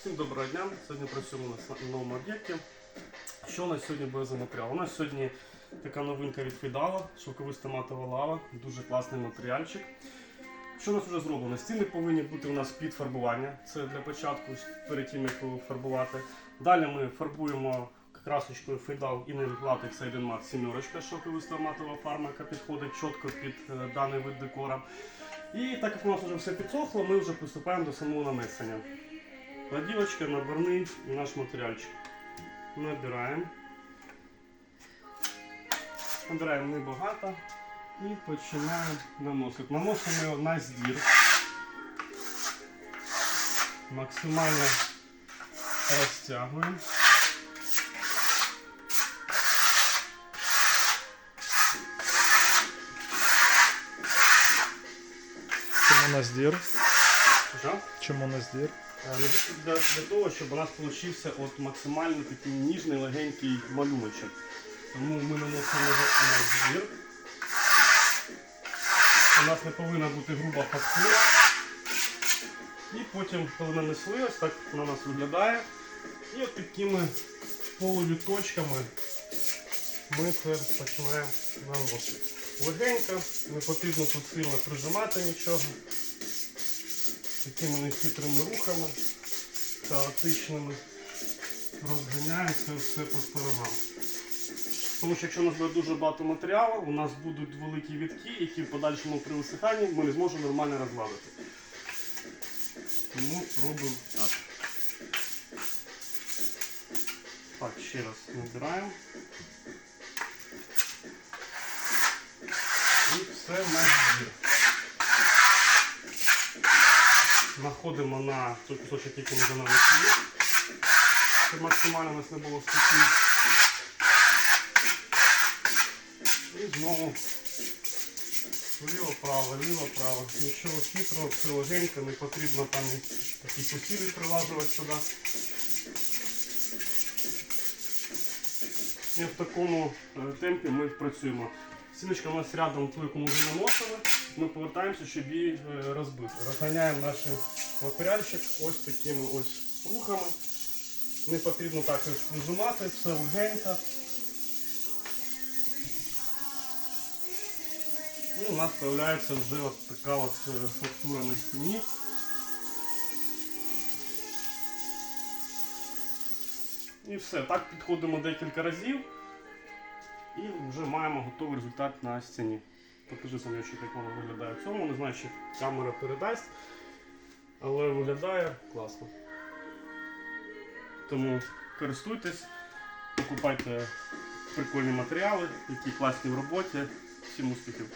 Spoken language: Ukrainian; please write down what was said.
Всім доброго дня. Сьогодні працюємо на новому об'єкті. Що у нас сьогодні буде за матеріал? У нас сьогодні така новинка від Фідала, шовковиста матова лава, дуже класний матеріальчик. Що у нас вже зроблено? Стіни повинні бути у нас під фарбування. Це для початку, перед тим як фарбувати. Далі ми фарбуємо красочкою Фідал Inel Latex 1 Matte сімерочка, шовковиста матова фарма, яка підходить чітко під е, даний вид декора. І так як у нас вже все підсохло, ми вже приступаємо до самого нанесення. Платівочка, наборний наш матеріальчик. Набираємо. Набираємо небагато і починаємо наносити. Наносимо його на збір. Максимально розтягуємо. Чому на здір? Чому на здір? Е, ну, Для, для того, щоб у нас вийшов от максимально такий ніжний легенький малюночок. Тому ми наносимо на збір. У нас не повинна бути груба фактура. І потім, коли нанесли, ось так вона нас виглядає. І от такими полувіточками ми це починаємо наносити. Легенько, не потрібно тут сильно прижимати нічого такими нехитрими рухами, хаотичними, розганяється все по сторонам. Тому що якщо у нас буде дуже багато матеріалу, у нас будуть великі вітки, які в подальшому при висиханні ми не зможемо нормально розгладити. Тому робимо так. Так, ще раз набираємо. І все збір. Находимо на той кусочок, який ми за нами є. Щоб максимально у нас не було стиків. І знову ліво, право, ліво, право. Нічого хитрого, все легенько, не потрібно там такі посілі прилажувати сюди. І в такому е, темпі ми працюємо. Стіночка у нас рядом яку ми вже наносили. Ми повертаємося, щоб її е, розбити. Розганяємо наш матеріальчик ось такими ось рухами. Не потрібно також прижимати, все легенько. І у нас з'являється вже от така от е, фактура на стіні. І все, так підходимо декілька разів. І вже маємо готовий результат на стіні. Покажи що так воно виглядає в цьому. Не знаю, чи камера передасть, але виглядає класно. Тому користуйтесь, покупайте прикольні матеріали, які класні в роботі. Всім успіхів!